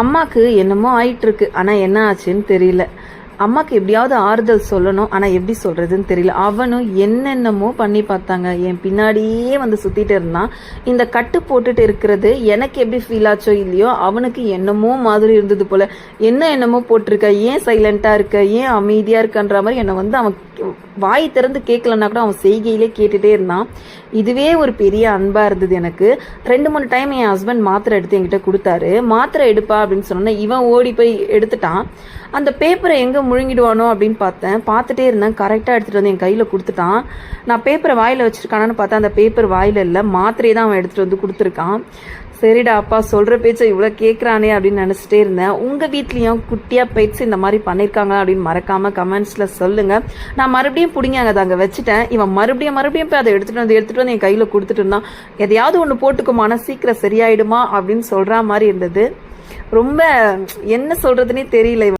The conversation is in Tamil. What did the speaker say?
அம்மாவுக்கு என்னமோ ஆயிட்டுருக்கு. ஆனால் என்ன ஆச்சுன்னு தெரியல. அம்மாக்கு எப்படியாவது ஆறுதல் சொல்லணும். ஆனால் எப்படி சொல்கிறதுன்னு தெரியல. அவனும் என்னென்னமோ பண்ணி பார்த்தாங்க. என் பின்னாடியே வந்து சுற்றிட்டு இருந்தான். இந்த கட்டு போட்டுட்டு இருக்கிறது எனக்கு எப்படி ஃபீல் ஆச்சோ இல்லையோ அவனுக்கு என்னமோ மாதிரி இருந்தது போல். என்ன என்னமோ போட்டிருக்க? ஏன் சைலண்ட்டாக இருக்க? ஏன் அமைதியாக இருக்கன்ற மாதிரி என்னை வந்து அவன் வாய் திறந்து கேட்கலன்னா கூட அவன் செய்கையிலே கேட்டுட்டே இருந்தான். இதுவே ஒரு பெரிய அன்பாக இருந்தது எனக்கு. ரெண்டு மூணு டைம் என் ஹஸ்பண்ட் மாத்திரை எடுத்து என்கிட்ட கொடுத்தாரு. மாத்திரை எடுப்பா அப்படின்னு சொன்னோன்னா இவன் ஓடி போய் எடுத்துட்டான். அந்த பேப்பரை எங்கே முழுங்கிடுவானோ அப்படின்னு பார்த்தேன். பார்த்துட்டே இருந்தேன். கரெக்டாக எடுத்துகிட்டு வந்து என் கையில் கொடுத்துட்டான். நான் பேப்பரை வாயில் வச்சிருக்கானான்னு பார்த்தா அந்த பேப்பர் வாயில் இல்லை. மாத்திரையை தான் அவன் எடுத்துகிட்டு வந்து கொடுத்துருக்கான். சரிடா அப்பா சொல்கிற பேச்சை இவ்வளோ கேட்குறானே அப்படின்னு நினச்சிட்டே இருந்தேன். உங்கள் வீட்லேயும் குட்டியாக பெட்ஸ் இந்த மாதிரி பண்ணியிருக்காங்க அப்படின்னு மறக்காமல் கமெண்ட்ஸில் சொல்லுங்கள் நான் மறுபடியும் பிடிங்க அதை அங்கே வச்சுட்டேன். இவன் மறுபடியும் மறுபடியும் போய் அதை எடுத்துகிட்டு வந்து எடுத்துகிட்டு வந்து என் கையில் கொடுத்துட்டு இருந்தான். எதையாவது ஒன்று போட்டுக்குமானா சீக்கிரம் சரியாயிடுமா அப்படின்னு சொல்கிற மாதிரி இருந்தது. ரொம்ப என்ன சொல்கிறதுனே தெரியல இவன்.